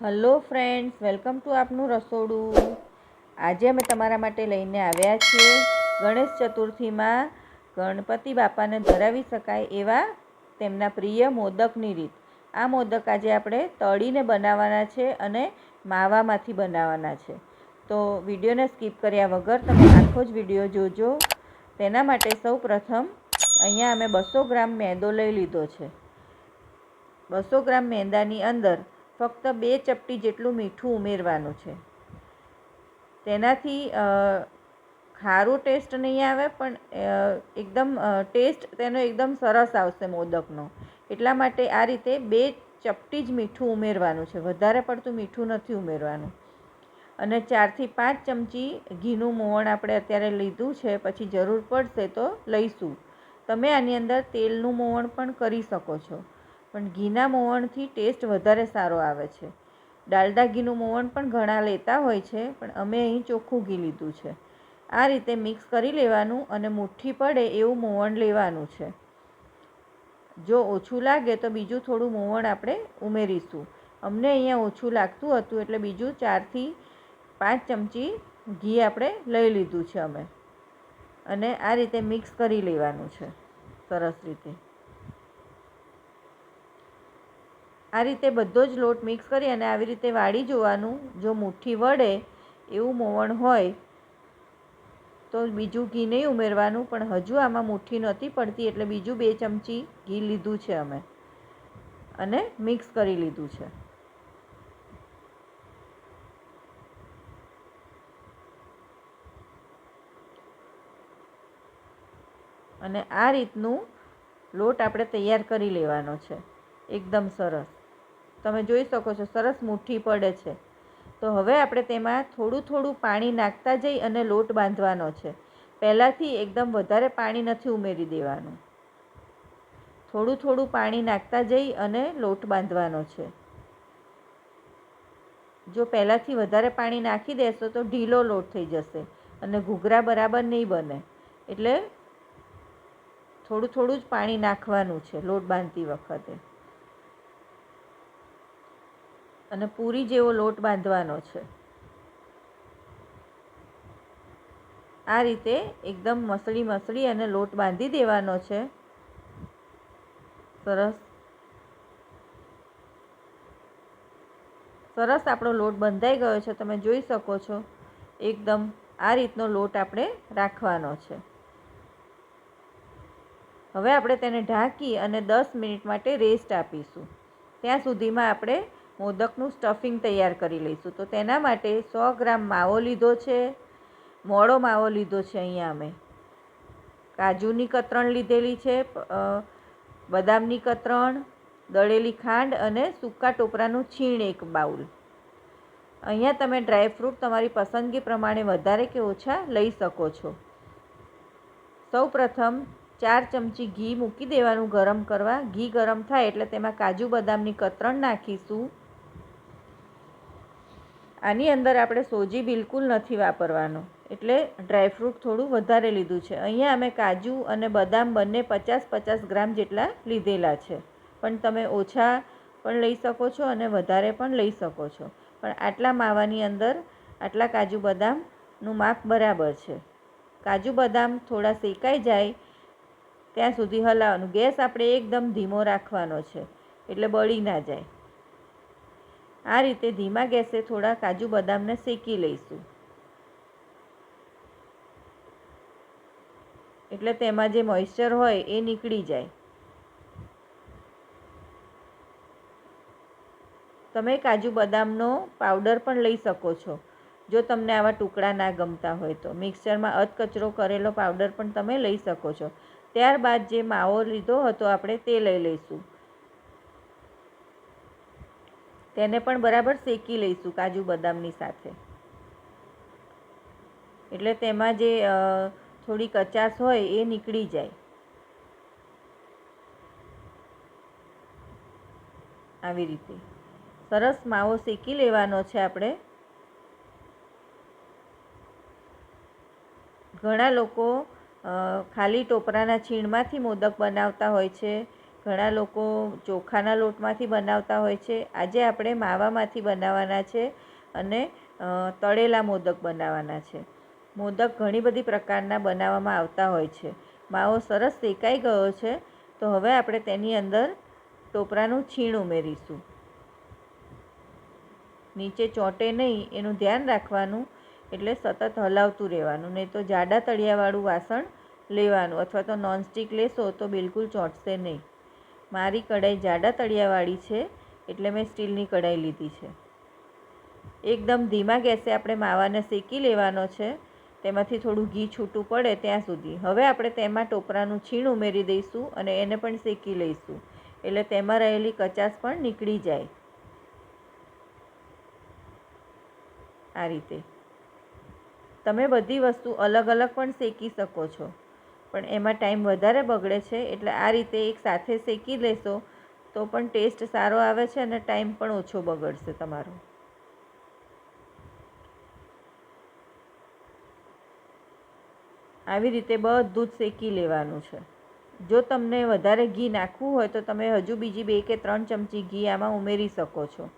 Hello friends, welcome to આપનું રસોડું. આજે અમે તમારા માટે લઈને આવ્યા છીએ ગણેશ ચતુર્થીમાં ગણપતિ બાપાને ધરાવી શકાય એવા તેમના પ્રિય મોદકની રીત. આ મોદક આજે આપણે તળીને બનાવવાના છે અને માવામાંથી બનાવવાના છે. તો વિડીયોને સ્કીપ કર્યા વગર તમે આખો જ વીડિયો જોજો. તેના માટે સૌ પ્રથમ અહીંયા અમે બસો ગ્રામ મેંદો લઈ લીધો છે. બસો ગ્રામ મેંદાની અંદર ફક્ત બે ચપટી જેટલું મીઠું ઉમેરવાનું છે. તેનાથી ખારું ટેસ્ટ નહીં આવે, પણ એકદમ ટેસ્ટ તેનો એકદમ સરસ આવશે મોદકનો. એટલા માટે આ રીતે બે ચપટી જ મીઠું ઉમેરવાનું છે. વધારે પડતું મીઠું નથી ઉમેરવાનું. અને ચારથી પાંચ ચમચી ઘીનું મોણ આપણે અત્યારે લીધું છે, પછી જરૂર પડશે તો લઈશું. તમે આની અંદર તેલનું મોણ પણ કરી શકો છો. પણ ઘીના મોવણથી ટેસ્ટ વધારે સારો આવે છે. ડાલડા ઘીનું મોવણ પણ ઘણા લેતા હોય છે, પણ અમે અહીં ચોખ્ખું ઘી લીધું છે. આ રીતે મિક્સ કરી લેવાનું અને મુઠ્ઠી પડે એવું મોવણ લેવાનું છે. જો ઓછું લાગે તો બીજું થોડું મોવણ આપણે ઉમેરીશું. અમને અહીંયા ઓછું લાગતું હતું એટલે બીજું ચારથી પાંચ ચમચી ઘી આપણે લઈ લીધું છે અમે. અને આ રીતે મિક્સ કરી લેવાનું છે. સરસ રીતે. આ રીતે બધો જ લોટ મિક્સ કરી અને આવી રીતે વાળી જોવાનું. જો મુઠ્ઠી વળે એવું મોવણ હોય, તો બીજું ઘી નહીં ઉમેરવાનું, પણ હજુ આમાં મુઠ્ઠી નહોતી પડતી એટલે બીજું બે ચમચી ઘી લીધું છે અમે. અને મિક્સ કરી લીધું છે. અને આ રીતનું લોટ આપણે તૈયાર કરી લેવાનો છે. એકદમ સરસ. તમે જોઈ શકો છો, સરસ મુઠ્ઠી પડે છે. તો હવે આપણે તેમાં થોડું થોડું પાણી નાખતા જઈ અને લોટ બાંધવાનો છે. પહેલાંથી એકદમ વધારે પાણી નથી ઉમેરી દેવાનું. થોડું થોડું પાણી નાખતા જઈ અને લોટ બાંધવાનો છે. જો પહેલાંથી વધારે પાણી નાખી દેશો તો ઢીલો લોટ થઈ જશે અને ઘૂઘરા બરાબર નહીં બને. એટલે થોડું થોડું જ પાણી નાખવાનું છે લોટ બાંધતી વખતે. અને પૂરી જેવો લોટ બાંધવાનો છે. આ રીતે એકદમ મસળી મસળી અને લોટ બાંધી દેવાનો છે. સરસ. સરસ આપણો લોટ બંધાઈ ગયો છે. તમે જોઈ શકો છો. એકદમ આ રીતનો લોટ આપણે રાખવાનો છે. હવે આપણે તેને ઢાંકી અને દસ મિનિટ માટે રેસ્ટ આપીશું. ત્યાં સુધીમાં આપણે મોદકનું સ્ટફિંગ તૈયાર કરી લઈશું. તો તેના માટે સો ગ્રામ માવો લીધો છે. મોડો માવો લીધો છે અહીંયા અમે. કાજુની કતરણ લીધેલી છે બદામની કતરણ, દળેલી ખાંડ અને સૂકા ટોપરાનું છીણ એક બાઉલ. અહીંયા તમે ડ્રાયફ્રૂટ તમારી પસંદગી પ્રમાણે વધારે કે ઓછા લઈ શકો છો. સૌ પ્રથમ ચાર ચમચી ઘી મૂકી દેવાનું ગરમ કરવા. ઘી ગરમ થાય એટલે તેમાં કાજુ બદામની કતરણ નાખીશું. આની અંદર આપણે સોજી બિલકુલ નથી વાપરવાનું. એટલે ડ્રાયફ્રૂટ થોડું વધારે લીધું છે. અહીંયા અમે કાજુ અને બદામ બંને પચાસ પચાસ ગ્રામ જેટલા લીધેલા છે. પણ તમે ઓછા પણ લઈ શકો છો અને વધારે પણ લઈ શકો છો. પણ આટલા માવાની અંદર આટલા કાજુ બદામનું માપ બરાબર છે. કાજુ બદામ થોડા શેકાઈ જાય ત્યાં સુધી હલાવવાનું. ગેસ આપણે એકદમ ધીમો રાખવાનો છે. એટલે બળી ના જાય. આ રીતે ધીમા ગેસે થોડા કાજુ બદામને શેકી લઈશું. એટલે તેમાં જે મોઇશ્ચર હોય એ નીકળી જાય. તમે કાજુ બદામનો પાવડર પણ લઈ શકો છો. જો તમને આવા ટુકડા ના ગમતા હોય તો. મિક્સરમાં અધકચરો કરેલો પાવડર પણ તમે લઈ શકો છો. ત્યારબાદ જે માવો લીધો હતો, આપણે તે લઈ લઈશું. તેને પણ બરાબર શેકી લઈશું કાજુ બદામની સાથે. એટલે તેમાં જે થોડી કચાશ હોય એ નીકળી જાય. આવી રીતે. સરસ માવો શેકી લેવાનો છે આપણે. ઘણા લોકો ખાલી ટોપરાના છીણમાંથી મોદક બનાવતા હોય છે. ઘણા લોકો ચોખાના લોટમાંથી બનાવતા હોય છે. આજે આપણે માવામાંથી બનાવવાના છે અને તળેલા મોદક બનાવવાના છે. મોદક ઘણી બધી પ્રકારના બનાવવામાં આવતા હોય છે. માવો સરસ શેકાઈ ગયો છે. તો હવે આપણે તેની અંદર ટોપરાનું છીણ ઉમેરીશું. નીચે ચોંટે નહીં, એનું ધ્યાન રાખવાનું, એટલે સતત હલાવતું રહેવાનું. નહીં તો જાડા તળિયાવાળું વાસણ લેવાનું અથવા તો નોનસ્ટિક લેશો તો બિલકુલ ચોંટશે નહીં. મારી કઢાઈ જાડા તળિયાવાળી છે, એટલે મેં સ્ટીલની કઢાઈ લીધી છે. એકદમ ધીમા ગેસે આપણે માવાને શેકી લેવાનો છે, તેમાંથી થોડું ઘી છૂટું પડે ત્યાં સુધી. હવે આપણે તેમાં ટોપરાનું છીણ ઉમેરી દઈશું અને એને પણ શેકી લઈશું. એટલે તેમાં રહેલી કચાસ પણ નીકળી જાય. આ રીતે. તમે બધી વસ્તુ અલગ અલગ પણ શેકી શકો છો. પણ એમાં ટાઈમ વધારે બગડે છે, એટલે આ રીતે એક સાથે શેકી લેશો તો પણ ટેસ્ટ સારો આવે છે અને ટાઈમ પણ ઓછો બગડશે તમારો. આવી રીતે બધું જ શેકી લેવાનું છે. જો તમને વધારે ઘી નાખવું હોય તો તમે હજુ બીજી બે કે ત્રણ ચમચી ઘી આમાં ઉમેરી શકો છો.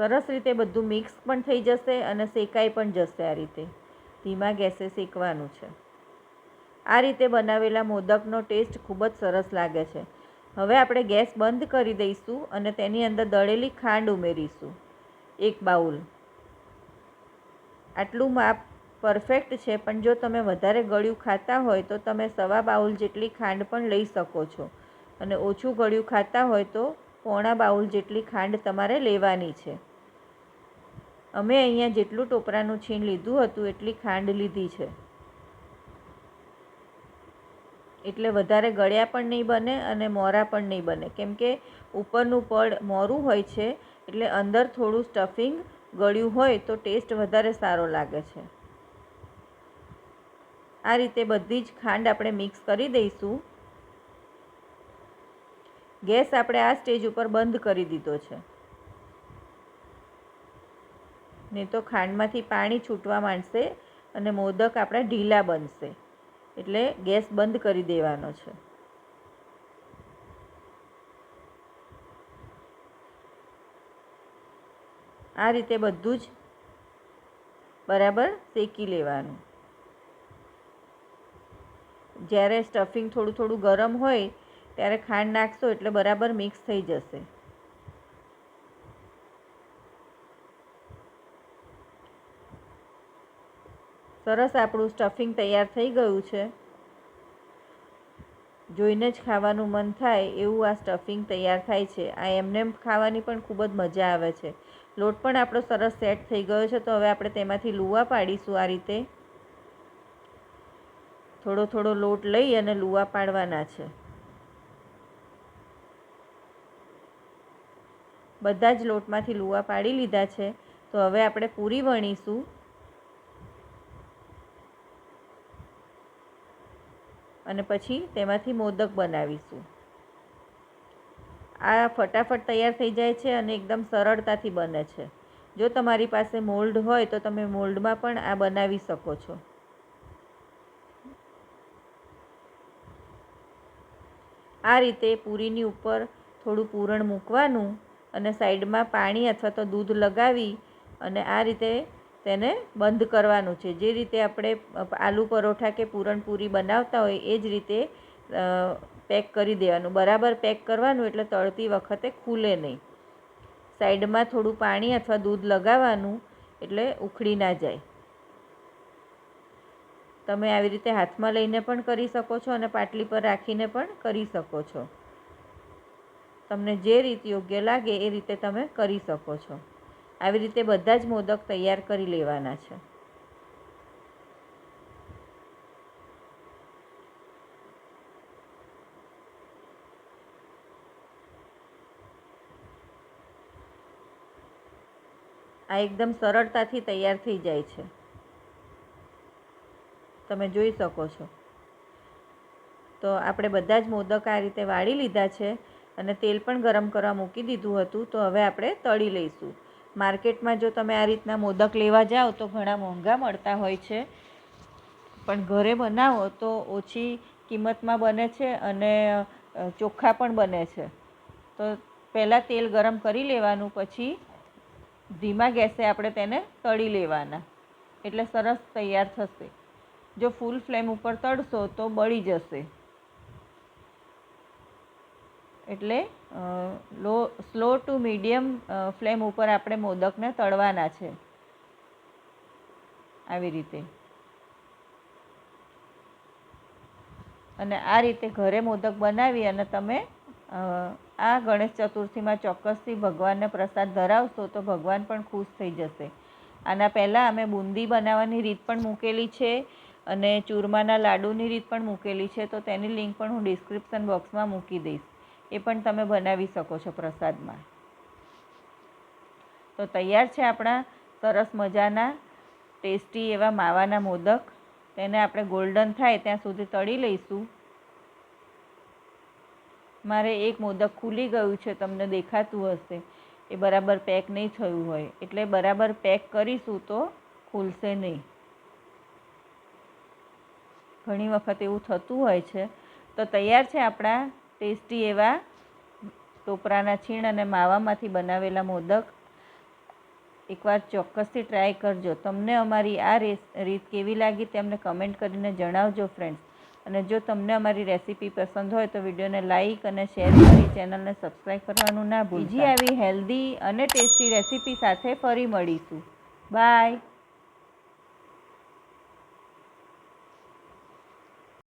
સરસ રીતે બધું મિક્સ પણ થઈ જશે અને શેકાઈ પણ જશે આ રીતે. ધીમા ગેસે શેકવાનું છે. આ રીતે બનાવેલા મોદકનો ટેસ્ટ ખૂબ જ સરસ લાગે છે. હવે આપણે ગેસ બંધ કરી દઈશું અને તેની અંદર દળેલી ખાંડ ઉમેરીશું. એક બાઉલ. આટલું માપ પરફેક્ટ છે, પણ જો તમે વધારે ગળ્યું ખાતા હોય તો તમે સવા બાઉલ જેટલી ખાંડ પણ લઈ શકો છો. અને ઓછું ગળ્યું ખાતા હોય તો પોણા બાઉલ જેટલી ખાંડ તમારે લેવાની છે. અમે અહીંયા જેટલું ટોપરાનું છીણ લીધું હતું, એટલી ખાંડ લીધી છે. એટલે વધારે ગળ્યા પણ નહીં બને અને મોરા પણ નહીં બને. કેમ કે ઉપરનું પડ મોરું હોય છે, એટલે અંદર થોડું સ્ટફિંગ ગળ્યું હોય તો ટેસ્ટ વધારે સારો લાગે છે. આ રીતે બધી જ ખાંડ આપણે મિક્સ કરી દઈશું. ગેસ આપણે આ સ્ટેજ ઉપર બંધ કરી દીધો છે. નહીં તો ખાંડમાંથી પાણી છૂટવા માંડશે અને મોદક આપણા ઢીલા બનશે. એટલે ગેસ બંધ કરી દેવાનો છે. આ રીતે બધું જ બરાબર શેકી લેવાનું. જ્યારે સ્ટફિંગ થોડું થોડું ગરમ હોય, ત્યારે ખાંડ નાખશો એટલે બરાબર મિક્સ થઈ જશે. સરસ આપણું સ્ટફિંગ તૈયાર થઈ ગયું છે. જોઈને જ ખાવાનું મન થાય એવું આ સ્ટફિંગ તૈયાર થાય છે. આ એમને ખાવાની પણ ખૂબ જ મજા આવે છે. લોટ પણ આપણો સરસ સેટ થઈ ગયો છે, તો હવે આપણે તેમાંથી લુવા પાડીશું આ રીતે. થોડો થોડો લોટ લઈ અને લુવા પાડવાના છે. બધા જ લોટમાંથી લુવા પાડી લીધા છે. તો હવે આપણે પૂરી વણીશું. અને પછી તેમાંથી મોદક બનાવીશું. આ ફટાફટ તૈયાર થઈ જાય છે અને એકદમ સરળતાથી બને છે. જો તમારી પાસે મોલ્ડ હોય તો તમે મોલ્ડમાં પણ આ બનાવી શકો છો. આ રીતે પૂરીની ઉપર થોડું પૂરણ મૂકવાનું અને સાઈડમાં પાણી અથવા તો દૂધ લગાવી અને આ રીતે તેને બંધ કરવાનું છે. જે રીતે આપણે આલુ પરોઠા કે પૂરણપૂરી બનાવતા હોય, એ જ રીતે પેક કરી દેવાનું. બરાબર પેક કરવાનું એટલે તળતી વખતે ખુલે નહીં. સાઈડમાં થોડું પાણી અથવા દૂધ લગાવવાનું એટલે ઉખડી ના જાય. તમે આવી રીતે હાથમાં લઈને પણ કરી શકો છો અને પાટલી પર રાખીને પણ કરી શકો છો. તમને જે રીત યોગ્ય લાગે એ રીતે તમે કરી શકો છો. આવી રીતે બધા જ મોદક તૈયાર કરી લેવાના છે. આ એકદમ સરળતાથી તૈયાર થઈ જાય છે. તમે જોઈ શકો છો. તો આપણે બધા જ મોદક આ રીતે વાળી લીધા છે અને તેલ પણ ગરમ કરવા મૂકી દીધું હતું. તો હવે આપણે તળી લઈશું. માર્કેટમાં જો તમે આ રીતના મોદક લેવા જાઓ તો ઘણા મોંઘા મળતા હોય છે. પણ ઘરે બનાવો તો ઓછી કિંમતમાં બને છે અને ચોખ્ખા પણ બને છે. તો પહેલાં તેલ ગરમ કરી લેવાનું, પછી ધીમા ગેસે આપણે તેને તળી લેવાના. એટલે સરસ તૈયાર થશે. જો ફૂલ ફ્લેમ ઉપર તળશો તો બળી જશે. એટલે લો, સ્લો ટુ મીડિયમ ફ્લેમ ઉપર આપણે મોદકને તળવાના છે. આવી રીતે. અને આ રીતે ઘરે મોદક બનાવી અને તમે આ ગણેશ ચતુર્થીમાં ચોક્કસથી ભગવાનને પ્રસાદ ધરાવશો તો ભગવાન પણ ખુશ થઈ જશે. આના પહેલાં અમે બુંદી બનાવવાની રીત પણ મૂકેલી છે અને ચૂરમાના લાડુની રીત પણ મૂકેલી છે તો તેની લિંક પણ હું ડિસ્ક્રિપ્શન બોક્સમાં મૂકી દઈશ. એ પણ તમે બનાવી શકો છો પ્રસાદમાં. તો તૈયાર છે આપણા સરસ મજાના, ટેસ્ટી એવા માવાના મોદક. તેને આપણે ગોલ્ડન થાય ત્યાં સુધી તળી લઈશું. મારે એક મોદક ખુલી ગયું છે, તમને દેખાતું હશે. એ બરાબર પેક નહીં થયું હોય. એટલે બરાબર પેક કરીશું તો ખુલશે નહીં. ઘણી વખત એવું થતું હોય છે. તો તૈયાર છે આપણા ટેસ્ટી એવા ટોપરાના છીણ અને માવામાંથી બનાવેલા મોદક. એકવાર ચોક્કસથી ટ્રાય કરજો. તમને અમારી આ રીત કેવી લાગી તે અમને કમેન્ટ કરીને જણાવજો ફ્રેન્ડ્સ. અને જો તમને અમારી રેસીપી પસંદ હોય તો વિડીયોને લાઈક અને શેર કરી ચેનલને સબસ્ક્રાઈબ કરવાનું ના ભૂલતા. બીજી આવી હેલ્ધી અને ટેસ્ટી રેસીપી સાથે ફરી મળીશું. બાય.